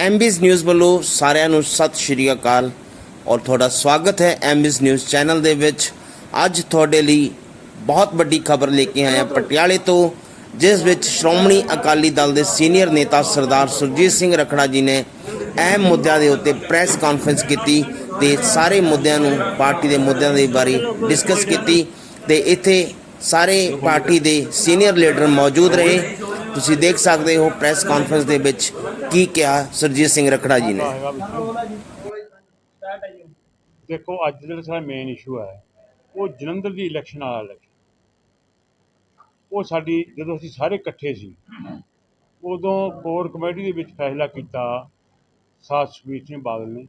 ਐਮਬੀਜ਼ news ਵੱਲੋਂ ਸਾਰਿਆਂ ਨੂੰ ਸਤਿ ਸ਼੍ਰੀ ਅਕਾਲ ਔਰ ਤੁਹਾਡਾ ਸਵਾਗਤ ਹੈ ਐਮਬੀਜ਼ ਨਿਊਜ਼ ਚੈਨਲ ਦੇ ਵਿੱਚ। ਅੱਜ ਤੁਹਾਡੇ ਲਈ ਬਹੁਤ ਵੱਡੀ ਖਬਰ ਲੈ ਕੇ ਆਇਆ ਪਟਿਆਲੇ ਤੋਂ, ਜਿਸ ਵਿੱਚ ਸ਼੍ਰੋਮਣੀ ਅਕਾਲੀ ਦਲ ਦੇ ਸੀਨੀਅਰ ਨੇਤਾ ਸਰਦਾਰ ਸੁਰਜੀਤ ਸਿੰਘ ਰਖੜਾ ਜੀ ਨੇ ਅਹਿਮ ਮੁੱਦਿਆਂ ਦੇ ਉੱਤੇ ਪ੍ਰੈਸ ਕਾਨਫਰੰਸ ਕੀਤੀ ਤੇ ਸਾਰੇ ਮੁੱਦਿਆਂ ਨੂੰ ਪਾਰਟੀ ਦੇ ਮੁੱਦਿਆਂ ਦੇ ਬਾਰੇ ਡਿਸਕਸ ਕੀਤੀ ਤੇ ਇੱਥੇ ਸਾਰੇ ਪਾਰਟੀ ਦੇ ਸੀਨੀਅਰ ਲੀਡਰ ਮੌਜੂਦ ਰਹੇ। ਤੁਸੀਂ ਦੇਖ ਸਕਦੇ ਹੋ ਪ੍ਰੈਸ ਕਾਨਫਰੰਸ ਦੇ ਵਿੱਚ ਕੀ ਕਿਹਾ ਸਰਜੀਤ ਸਿੰਘ ਰਖੜਾ ਜੀ ਨੇ। ਦੇਖੋ, ਅੱਜ ਜਿਹੜਾ ਸਾਡਾ ਮੇਨ ਇਸ਼ੂ ਹੈ, ਉਹ ਜਲੰਧਰ ਦੀ ਇਲੈਕਸ਼ਨ ਵਾਲਾ ਇਲੈਕਸ਼ਨ ਉਹ ਸਾਡੀ, ਜਦੋਂ ਅਸੀਂ ਸਾਰੇ ਇਕੱਠੇ ਸੀ, ਉਦੋਂ ਕੋਰ ਕਮੇਟੀ ਦੇ ਵਿੱਚ ਫੈਸਲਾ ਕੀਤਾ ਸਾਧ ਸੁਖਬੀਰ ਸਿੰਘ ਬਾਦਲ ਨੇ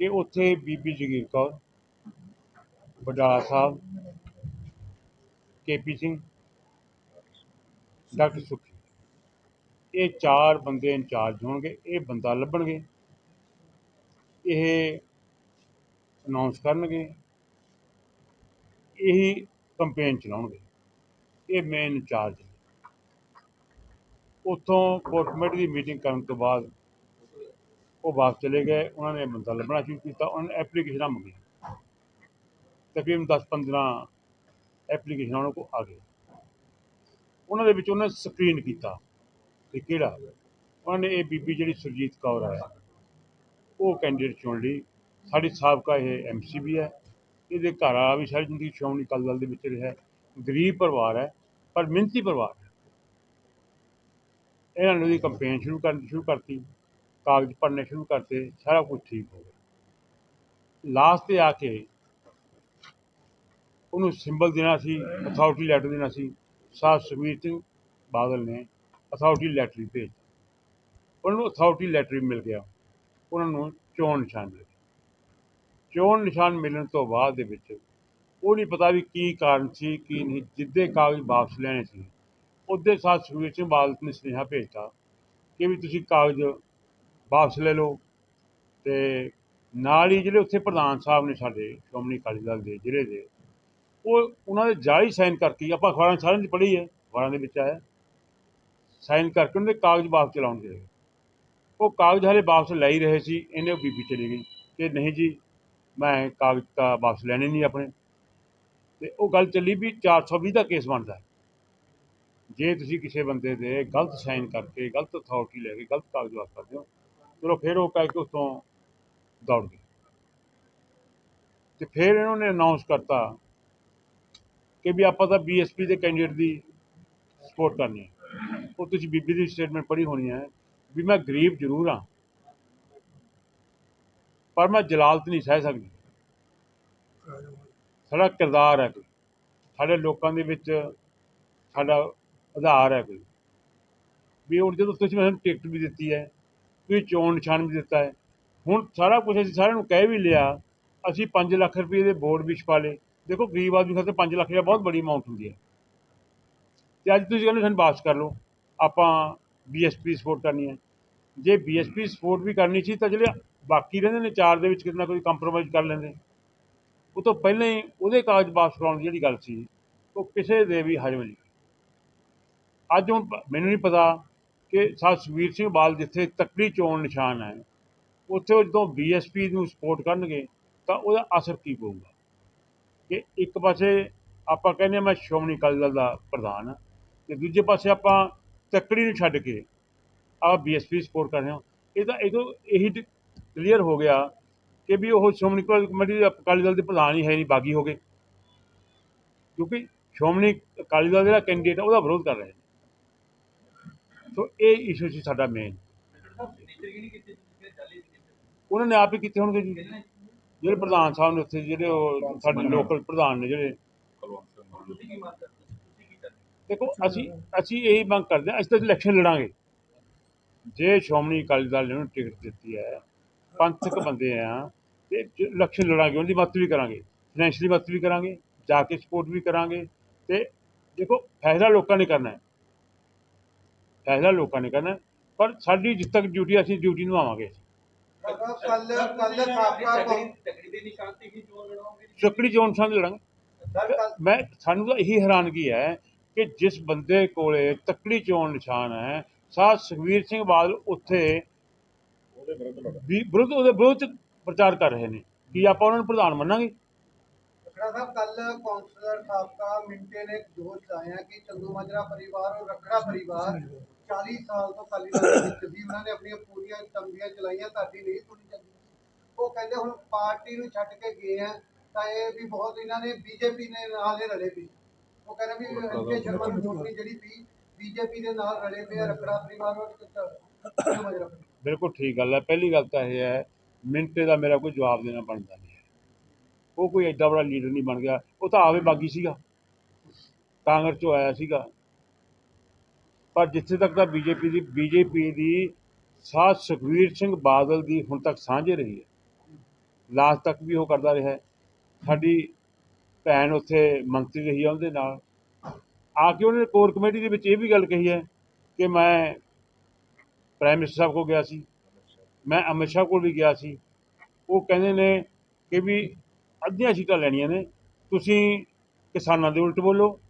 ਕਿ ਉੱਥੇ ਬੀਬੀ ਜਗੀਰ ਕੌਰ ਬਡਾਲਾ ਸਾਹਿਬ ਕੇਪੀ ਸਿੰਘ ਡਾਕਟਰ ਸੁਖੀ। ਇਹ ਚਾਰ ਬੰਦੇ ਇੰਚਾਰਜ ਹੋਣਗੇ, ਇਹ ਬੰਦਾ ਲੱਭਣਗੇ। ਇਹ ਅਨਾਉਂਸ ਕਰਨਗੇ। ਇਹੀ ਕੰਪੇਨ ਚਲਾਉਣਗੇ। ਇਹ ਮੇਨ ਇੰਚਾਰਜ ਨੇ। ਉੱਥੋਂ ਕੋਰ ਕਮੇਟੀ ਦੀ ਮੀਟਿੰਗ ਕਰਨ ਤੋਂ ਬਾਅਦ ਉਹ ਵਾਪਸ ਚਲੇ ਗਏ। ਉਹਨਾਂ ਨੇ ਬੰਦਾ ਲੱਭਣਾ ਸ਼ੁਰੂ ਕੀਤਾ। ਉਹਨਾਂ ਨੇ ਐਪਲੀਕੇਸ਼ਨਾਂ ਮੰਗੀਆਂ। ਤਕਰੀਬਨ 10-15 ਐਪਲੀਕੇਸ਼ਨਾਂ ਉਹਨਾਂ ਕੋਲ ਆ ਗਏ। ਉਹਨਾਂ ਦੇ ਵਿੱਚ ਉਹਨਾਂ ਸਕਰੀਨ ਕੀਤਾ ਕਿ ਕਿਹੜਾ ਉਹਨਾਂ ਨੇ ਇਹ ਬੀਬੀ ਜਿਹੜੀ ਸੁਰਜੀਤ ਕੌਰ ਹੈ, ਉਹ ਕੈਂਡੀਡੇਟ ਚੁਣ ਲਈ। ਸਾਡੀ ਸਾਬਕਾ ਇਹ ਐਮਸੀ ਵੀ ਹੈ। ਇਹਦੇ ਘਰ ਵਾਲਾ ਵੀ ਸਾਰੀ ਜ਼ਿੰਦਗੀ ਸ਼੍ਰੋਮਣੀ ਅਕਾਲੀ ਦਲ ਦੇ ਵਿੱਚ ਰਿਹਾ। ਗਰੀਬ ਪਰਿਵਾਰ ਹੈ, ਪਰ ਮਿਹਨਤੀ ਪਰਿਵਾਰ ਹੈ। ਇਹਨਾਂ ਨੇ ਉਹਦੀ ਕੰਪੇਨ ਸ਼ੁਰੂ ਕਰਨੀ ਸ਼ੁਰੂ ਕਰਤੀ। ਕਾਗਜ਼ ਭਰਨੇ ਸ਼ੁਰੂ ਕਰਤੇ, ਸਾਰਾ ਕੁਝ ਠੀਕ ਹੋ ਗਿਆ। ਲਾਸਟ ਤੇ ਆ ਕੇ ਉਹਨੂੰ ਸਿੰਬਲ ਦੇਣਾ ਸੀ ਅਥਾਰਟੀ ਲੈਟਰ ਦੇਣਾ ਸੀ। ਸਾਧ ਸੁਖਬੀਰ ਸਿੰਘ ਬਾਦਲ ਨੇ ਅਥਾਰਟੀ ਲੈਟਰ ਭੇਜ ਉਹਨਾਂ ਨੂੰ ਅਥਾਰਟੀ ਲੈਟਰ ਮਿਲ ਗਿਆ। ਉਹਨਾਂ ਨੂੰ ਚੋਣ ਨਿਸ਼ਾਨ ਮਿਲ ਗਿਆ। ਚੋਣ ਨਿਸ਼ਾਨ ਮਿਲਣ ਤੋਂ ਬਾਅਦ ਦੇ ਵਿੱਚ ਉਹ ਨਹੀਂ ਪਤਾ ਵੀ ਕੀ ਕਾਰਨ ਸੀ, ਕੀ ਨਹੀਂ। ਜਿੱਦੇ ਕਾਗਜ਼ ਵਾਪਸ ਲੈਣੇ ਸੀ, ਉਹਦੇ ਸਾਥ ਸੁਖਬੀਰ ਸਿੰਘ ਬਾਦਲ ਨੇ ਸੁਨੇਹਾ ਭੇਜਤਾ ਕਿ ਵੀ ਤੁਸੀਂ ਕਾਗਜ਼ ਵਾਪਸ ਲੈ ਲਓ ਤੇ ਨਾਲ ਹੀ ਜਿਹੜੇ ਉੱਥੇ ਪ੍ਰਧਾਨ ਸਾਹਿਬ ਨੇ ਸਾਡੇ ਸ਼੍ਰੋਮਣੀ ਅਕਾਲੀ ਦਲ ਦੇ, ਜ਼ਿਲ੍ਹੇ ਦੇ ਉਹ ਉਹਨਾਂ ਦੇ ਜਾਲੀ ਸਾਈਨ ਕਰਕੇ ਆਪਾਂ ਅਖਬਾਰਾਂ 'ਚ ਸਾਰਿਆਂ 'ਚ ਪੜ੍ਹੀ ਹੈ, ਅਖਬਾਰਾਂ ਦੇ ਵਿੱਚ ਆਇਆ। ਸਾਈਨ ਕਰਕੇ ਉਹਨਾਂ ਦੇ ਕਾਗਜ਼ ਵਾਪਸ ਚਲਾਉਣ ਦੇ ਉਹ ਕਾਗਜ਼ ਹਲੇ ਵਾਪਸ ਲੈ ਹੀ ਰਹੇ ਸੀ, ਇਹਨੇ ਉਹ ਬੀਬੀ ਚਲੀ ਗਈ ਕਿ ਨਹੀਂ ਜੀ, ਮੈਂ ਕਾਗਜ਼ ਤਾਂ ਵਾਪਸ ਲੈਣੇ ਨਹੀਂ ਆਪਣੇ। ਤੇ ਉਹ ਗੱਲ ਚੱਲੀ ਵੀ 420 ਦਾ ਕੇਸ ਬਣਦਾ ਜੇ ਤੁਸੀਂ ਕਿਸੇ ਬੰਦੇ ਦੇ ਗਲਤ ਸਾਈਨ ਕਰਕੇ, ਗਲਤ ਅਥਾਰਟੀ ਲੈ ਕੇ ਗਲਤ ਕਾਗਜ਼ ਵਾਪਸ ਕਰਦੇ ਹੋ, ਚਲੋ ਫਿਰ ਉਹ ਕਹਿ ਕੇ ਉੱਥੋਂ ਦੌੜ ਗਏ। ਤੇ ਫਿਰ ਇਹਨਾਂ ਨੇ ਅਨਾਉਂਸ ਕਰਤਾ ਕਿ ਵੀ ਆਪਾਂ ਤਾਂ ਬੀਐਸਪੀ ਦੇ ਕੈਂਡੀਡੇਟ ਦੀ ਸਪੋਰਟ ਕਰਨੀ ਹੈ। ਉਹ ਤੁਸੀਂ ਬੀਬੀ ਦੀ ਸਟੇਟਮੈਂਟ ਪੜ੍ਹੀ ਹੋਣੀ ਹੈ ਵੀ ਮੈਂ ਗਰੀਬ ਜ਼ਰੂਰ ਹਾਂ, ਪਰ ਮੈਂ ਜਲਾਲਤ ਨਹੀਂ ਸਹਿ ਸਕਦੀ। ਸਾਡਾ ਕਿਰਦਾਰ ਹੈ ਕੋਈ, ਸਾਡੇ ਲੋਕਾਂ ਦੇ ਵਿੱਚ ਸਾਡਾ ਆਧਾਰ ਹੈ ਕੋਈ। ਵੀ ਹੁਣ ਜਦੋਂ ਤੁਸੀਂ ਮੈਨੂੰ ਟਿਕਟ ਵੀ ਦਿੱਤੀ ਹੈ, ਤੁਸੀਂ ਚੋਣ ਨਿਸ਼ਾਨ ਵੀ ਦਿੱਤਾ ਹੈ, ਹੁਣ ਸਾਰਾ ਕੁਝ ਅਸੀਂ ਸਾਰਿਆਂ ਨੂੰ ਕਹਿ ਵੀ ਲਿਆ, ਅਸੀਂ 5 ਲੱਖ ਰੁਪਏ ਦੇ ਬੋਰਡ ਵੀ ਛਪਾ ਲਏ। ਦੇਖੋ ਗਰੀਬ ਆਦਮੀ ਖਾਤਰ 5 ਲੱਖ ਰੁਪਏ ਬਹੁਤ ਬੜੀ ਅਮਾਉਂਟ ਹੁੰਦੀ ਹੈ। ਤੇ ਅੱਜ ਤੁਸੀਂ ਕਹਿੰਦੇ ਸਾਨੂੰ ਵਾਪਸ ਕਰ ਲਓ, ਆਪਾਂ ਬੀਐਸਪੀ ਸਪੋਰਟ ਕਰਨੀ ਹੈ। ਜੇ ਬੀਐਸਪੀ ਸਪੋਰਟ ਵੀ ਕਰਨੀ ਸੀ ਤਾਂ ਜਿਹੜੇ ਬਾਕੀ ਰਹਿੰਦੇ ਨੇ ਚਾਰ ਦੇ ਵਿੱਚ ਕਿਤੇ ਨਾ ਕੋਈ ਕੰਪਰੋਮਾਈਜ਼ ਕਰ ਲੈਂਦੇ। ਉਹ ਤੋਂ ਪਹਿਲਾਂ ਹੀ ਉਹਦੇ ਕਾਗਜ਼ ਵਾਪਸ ਕਰਾਉਣ ਦੀ ਜਿਹੜੀ ਗੱਲ ਸੀ, ਉਹ ਕਿਸੇ ਦੇ ਵੀ ਹਜਮ ਨਹੀਂ ਅੱਜ ਹੁਣ ਮੈਨੂੰ ਨਹੀਂ ਪਤਾ ਕਿ ਸਾਹ ਸੁਖਬੀਰ ਸਿੰਘ ਬਾਲ ਜਿੱਥੇ ਤਕੜੀ ਚੋਣ ਨਿਸ਼ਾਨ ਹੈ, ਉੱਥੇ ਉਹ ਜਦੋਂ ਬੀਐਸਪੀ ਨੂੰ ਸਪੋਰਟ ਕਰਨਗੇ ਤਾਂ ਉਹਦਾ ਅਸਰ ਕੀ ਪਊਗਾ? ਕਿ ਇੱਕ ਪਾਸੇ ਆਪਾਂ ਕਹਿੰਦੇ ਮੈਂ ਸ਼੍ਰੋਮਣੀ ਅਕਾਲੀ ਦਲ ਦਾ ਪ੍ਰਧਾਨ ਹਾਂ ਤੇ ਦੂਜੇ ਪਾਸੇ ਆਪਾਂ ਤਕੜੀ ਨੂੰ ਛੱਡ ਕੇ ਆ ਬੀਐਸਪੀ ਸਪੋਰਟ ਕਰ ਰਹੇ ਹਾਂ। ਇਹ ਤਾਂ ਇਹ ਤੋਂ ਇਹੀ ਕਲੀਅਰ ਹੋ ਗਿਆ ਕਿ ਵੀ ਉਹ ਸ਼੍ਰੋਮਣੀ ਕਮੇਟੀ ਦੇ ਅਕਾਲੀ ਦਲ ਦੇ ਪ੍ਰਧਾਨ ਹੀ ਹੈ ਨਹੀਂ ਬਾਗੀ ਹੋ ਗਏ। ਕਿਉਂਕਿ ਸ਼੍ਰੋਮਣੀ ਅਕਾਲੀ ਦਲ ਜਿਹੜਾ ਕੈਂਡੀਡੇਟ ਉਹਦਾ ਵਿਰੋਧ ਕਰ ਰਹੇ ਨੇ। ਸੋ ਇਹ ਇਸ਼ੂ ਸੀ ਸਾਡਾ ਮੇਨ ਉਹਨਾਂ ਨੇ ਆਪ ਹੀ ਕੀਤੇ ਹੋਣਗੇ ਜੀ। ਜਿਹੜੇ ਪ੍ਰਧਾਨ ਸਾਹਿਬ ਨੇ ਉੱਥੇ ਜਿਹੜੇ ਉਹ ਸਾਡੇ ਲੋਕਲ ਪ੍ਰਧਾਨ ਨੇ ਜਿਹੜੇ ਦੇਖੋ ਅਸੀਂ ਅਸੀਂ ਇਹੀ ਮੰਗ ਕਰਦੇ ਹਾਂ ਅਸੀਂ ਤਾਂ ਇਲੈਕਸ਼ਨ ਲੜਾਂਗੇ। ਜੇ ਸ਼੍ਰੋਮਣੀ ਅਕਾਲੀ ਦਲ ਨੇ ਉਹਨੂੰ ਟਿਕਟ ਦਿੱਤੀ ਹੈ ਪੰਥਕ ਬੰਦੇ ਆ ਤੇ ਇਲੈਕਸ਼ਨ ਲੜਾਂਗੇ ਉਹਦੀ ਮਦਦ ਵੀ ਕਰਾਂਗੇ ਫਾਈਨੈਂਸ਼ੀਅਲੀ ਮਦਦ ਵੀ ਕਰਾਂਗੇ ਜਾ ਕੇ ਸਪੋਰਟ ਵੀ ਕਰਾਂਗੇ ਤੇ ਦੇਖੋ ਫੈਸਲਾ ਲੋਕਾਂ ਨੇ ਕਰਨਾ ਹੈ। ਫੈਸਲਾ ਲੋਕਾਂ ਨੇ ਕਰਨਾ ਪਰ ਸਾਡੀ ਜਿੱਦ ਤੱਕ ਡਿਊਟੀ ਅਸੀਂ ਡਿਊਟੀ ਨਿਭਾਵਾਂਗੇ ਕੱਲ ਕੱਲ ਸਾਬਕਾ ਕੌਂ- ਚੱਕੜੀ ਚੋਣ ਸੰਗ ਲੜਾਂਗੇ। ਮੈਂ ਸਾਨੂੰ ਤਾਂ ਇਹੀ ਹੈਰਾਨਗੀ ਹੈ ਕਿ ਜਿਸ ਬੰਦੇ ਕੋਲੇ ਤਕੜੀ ਚੋਣ ਨਿਸ਼ਾਨ ਹੈ ਸਾਹ ਸੁਖਵੀਰ ਸਿੰਘ ਬਾਦਲ ਉੱਥੇ ਉਹਦੇ ਵਿਰੁੱਧ ਲੜ ਵੀ ਵਿਰੁੱਧ ਉਹਦੇ ਵਿਰੋਧ ਪ੍ਰਚਾਰ ਕਰ ਰਹੇ ਨੇ। ਕੀ ਆਪਾਂ ਉਹਨਾਂ ਨੂੰ ਪ੍ਰਧਾਨ ਮੰਨਾਂਗੇ? ਰਖੜਾ ਸਾਹਿਬ ਕੱਲ ਕਾਉਂਸਲਰ ਸਾਬਕਾ ਮਿੰਟੇ ਨੇ ਦੋਸ਼ ਲਾਇਆ ਕਿ ਚੰਦੂ ਮਾਜਰਾ ਪਰਿਵਾਰ ਔਰ ਰਖੜਾ ਪਰਿਵਾਰ 40 ਸਾਲ ਤੋਂ ਕਾਲੀ ਦਲ ਵਿੱਚ ਸੀ। ਉਹਨਾਂ ਨੇ ਆਪਣੀਆਂ ਪੂਰੀਆਂ ਤੰਬੀਆਂ ਚਲਾਈਆਂ ਤੁਹਾਡੀ ਨਹੀਂ ਸੁਣੀ ਜਾਂਦੀ ਉਹ ਕਹਿੰਦੇ ਹੁਣ ਪਾਰਟੀ ਨੂੰ ਛੱਡ ਕੇ ਗਏ ਆ ਤਾਂ ਇਹ ਵੀ ਬਹੁਤ ਇਹਨਾਂ ਨੇ ਬੀਜੇਪੀ ਨੇ ਨਾਲ ਹੀ ਰਲੇ ਵੀ ਉਹ ਕਹਿੰਦੇ ਵੀ ਅੰਜੇ ਸ਼ਰਮਾ ਦੀ ਵੋਟਰੀ ਜਿਹੜੀ ਵੀ ਬੀਜੇਪੀ ਦੇ ਨਾਲ ਰਲੇ ਪਏ ਰਖੜਾ ਪਰਿਵਾਰ ਔਰ ਚੰਦੂ ਮਾਜਰਾ। ਬਿਲਕੁਲ ਠੀਕ ਗੱਲ ਹੈ। ਪਹਿਲੀ ਗੱਲ ਤਾਂ ਇਹ ਹੈ ਮਿੰਟੇ ਦਾ ਮੇਰਾ ਕੋਈ ਜਵਾਬ ਦੇਣਾ ਬਣਦਾ ਨਹੀਂ। ਉਹ ਕੋਈ ਐਡਾ ਬੜਾ ਲੀਡਰ ਨਹੀਂ ਬਣ ਗਿਆ। ਉਹ ਤਾਂ ਆਵੇ ਬਾਗੀ ਸੀਗਾ। ਕਾਂਗਰਸ ਚੋਂ ਆਇਆ ਸੀਗਾ। ਪਰ ਜਿੱਥੇ ਤੱਕ ਤਾਂ ਬੀਜੇਪੀ ਦੀ ਬੀਜੇਪੀ ਦੀ ਸਾਥ ਸੁਖਵੀਰ ਸਿੰਘ ਬਾਦਲ ਦੀ ਹੁਣ ਤੱਕ ਸਾਂਝੇ ਰਹੀ ਹੈ। ਲਾਸਟ ਤੱਕ ਵੀ ਉਹ ਕਰਦਾ ਰਿਹਾ ਸਾਡੀ ਭੈਣ ਉੱਥੇ ਮੰਤਰੀ ਰਹੀ ਆ ਉਹਦੇ ਨਾਲ। ਆ ਕੇ ਉਹਨੇ ਕੋਰ ਕਮੇਟੀ ਦੇ ਵਿੱਚ ਇਹ ਵੀ ਗੱਲ ਕਹੀ ਹੈ ਕਿ ਮੈਂ ਪ੍ਰਾਈਮ ਮਿਨਿਸਟਰ ਸਾਹਿਬ ਕੋਲ ਗਿਆ ਸੀ। ਮੈਂ ਅਮਿਤ ਸ਼ਾਹ ਕੋਲ ਵੀ ਗਿਆ ਸੀ। ਉਹ ਕਹਿੰਦੇ ਨੇ ਕਿ ਵੀ ਅੱਧੀਆਂ ਸੀਟਾਂ ਲੈਣੀਆਂ ਨੇ। ਤੁਸੀਂ ਕਿਸਾਨਾਂ ਦੇ ਉਲਟ ਬੋਲੋ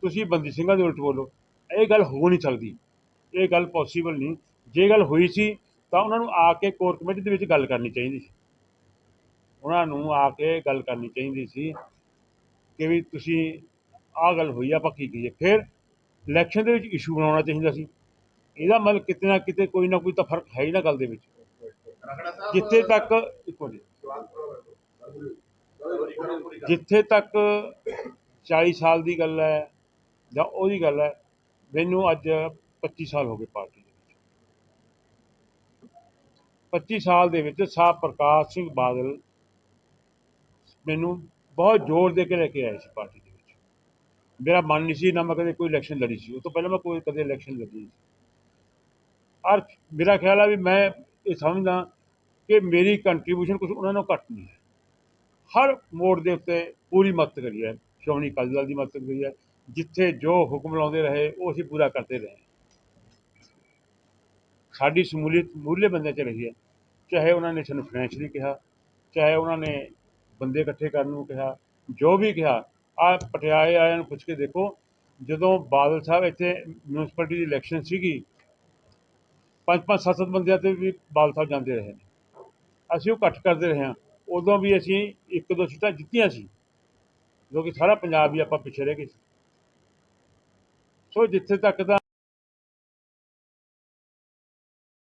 ਤੁਸੀਂ ਬੰਦੀ ਸਿੰਘਾਂ ਦੇ ਉਲਟ ਬੋਲੋ। ਇਹ ਗੱਲ ਹੋ ਨਹੀਂ ਸਕਦੀ। ਇਹ ਗੱਲ ਪੋਸੀਬਲ ਨਹੀਂ। ਜੇ ਗੱਲ ਹੋਈ ਸੀ ਤਾਂ ਉਹਨਾਂ ਨੂੰ ਆ ਕੇ ਕੋਰ ਕਮੇਟੀ ਦੇ ਵਿੱਚ ਗੱਲ ਕਰਨੀ ਚਾਹੀਦੀ ਸੀ। ਉਹਨਾਂ ਨੂੰ ਆ ਕੇ ਗੱਲ ਕਰਨੀ ਚਾਹੀਦੀ ਸੀ ਕਿ ਵੀ ਤੁਸੀਂ ਆਹ ਗੱਲ ਹੋਈ ਆ, ਆਪਾਂ ਕੀ ਕਹੀਏ? ਫਿਰ ਇਲੈਕਸ਼ਨ ਦੇ ਵਿੱਚ ਇਸ਼ੂ ਬਣਾਉਣਾ ਚਾਹੀਦਾ ਸੀ। ਇਹਦਾ ਮਤਲਬ ਕਿਤੇ ਨਾ ਕਿਤੇ ਕੋਈ ਨਾ ਕੋਈ ਤਾਂ ਫ਼ਰਕ ਹੈ ਹੀ ਨਾ ਗੱਲ ਦੇ ਵਿੱਚ। ਜਿੱਥੇ ਤੱਕ ਇੱਕੋ ਮਿੰਟ। ਜਿੱਥੇ ਤੱਕ 40 ਸਾਲ ਦੀ ਗੱਲ ਹੈ ਜਾਂ ਉਹਦੀ ਗੱਲ ਹੈ, ਮੈਨੂੰ ਅੱਜ 25 ਸਾਲ ਹੋ ਗਏ ਪਾਰਟੀ ਦੇ ਵਿੱਚ। 25 ਸਾਲ ਦੇ ਵਿੱਚ ਸਾਹ ਪ੍ਰਕਾਸ਼ ਸਿੰਘ ਬਾਦਲ ਮੈਨੂੰ ਬਹੁਤ ਜ਼ੋਰ ਦੇ ਕੇ ਲੈ ਕੇ ਆਏ ਸੀ ਪਾਰਟੀ ਦੇ ਵਿੱਚ। ਮੇਰਾ ਮਨ ਨਹੀਂ ਸੀ, ਨਾ ਮੈਂ ਕਦੇ ਕੋਈ ਇਲੈਕਸ਼ਨ ਲੜੀ ਸੀ। ਉਹ ਤੋਂ ਪਹਿਲਾਂ ਮੈਂ ਕੋਈ ਕਦੇ ਇਲੈਕਸ਼ਨ ਲੜੀ ਨਹੀਂ ਔਰ ਮੇਰਾ ਖਿਆਲ ਆ ਵੀ ਮੈਂ ਇਹ ਸਮਝਦਾ ਕਿ ਮੇਰੀ ਕੰਟਰੀਬਿਊਸ਼ਨ ਕੁਝ ਉਹਨਾਂ ਨੂੰ ਘੱਟ ਨਹੀਂ ਹੈ। ਹਰ ਮੋੜ ਦੇ ਉੱਤੇ ਪੂਰੀ ਮਦਦ ਕਰੀ ਹੈ। ਸ਼੍ਰੋਮਣੀ ਅਕਾਲੀ ਦਲ ਦੀ ਮਦਦ ਕਰੀ ਹੈ। ਜਿੱਥੇ ਜੋ ਹੁਕਮ ਲਾਉਂਦੇ ਰਹੇ, ਉਹ ਅਸੀਂ ਪੂਰਾ ਕਰਦੇ ਰਹੇ। ਸਾਡੀ ਸਮੂਲੀਅਤ ਮੂਲੇ ਬੰਦੇ 'ਚ ਰਹੀ ਹੈ। ਚਾਹੇ ਉਹਨਾਂ ਨੇ ਸਾਨੂੰ ਫਾਈਨੈਂਸ਼ਲੀ ਕਿਹਾ, ਚਾਹੇ ਉਹਨਾਂ ਨੇ ਬੰਦੇ ਇਕੱਠੇ ਕਰਨ ਨੂੰ ਕਿਹਾ, ਜੋ ਵੀ ਕਿਹਾ, ਆ ਪਟਿਆਲੇ ਆਇਆਂ ਨੂੰ ਪੁੱਛ ਕੇ ਦੇਖੋ, ਜਦੋਂ ਬਾਦਲ ਸਾਹਿਬ ਇੱਥੇ ਮਿਊਨਿਸਪੈਲਿਟੀ ਦੀ ਇਲੈਕਸ਼ਨ ਸੀਗੀ, ਪੰਜ ਪੰਜ ਸੱਤ ਸੱਤ ਬੰਦਿਆਂ ਤੇ ਵੀ ਬਾਦਲ ਸਾਹਿਬ ਜਾਂਦੇ ਰਹੇ ਨੇ। ਅਸੀਂ ਉਹ ਇਕੱਠ ਕਰਦੇ ਰਹੇ ਹਾਂ। ਉਦੋਂ ਵੀ ਅਸੀਂ ਇੱਕ ਦੋ ਸੀਟਾਂ ਜਿੱਤੀਆਂ ਸੀ, ਜੋ ਕਿ ਸਾਰਾ ਪੰਜਾਬ ਹੀ ਆਪਾਂ ਪਿੱਛੇ ਰਹਿ ਗਏ ਸੀ। ਸੋ ਜਿੱਥੇ ਤੱਕ ਤਾਂ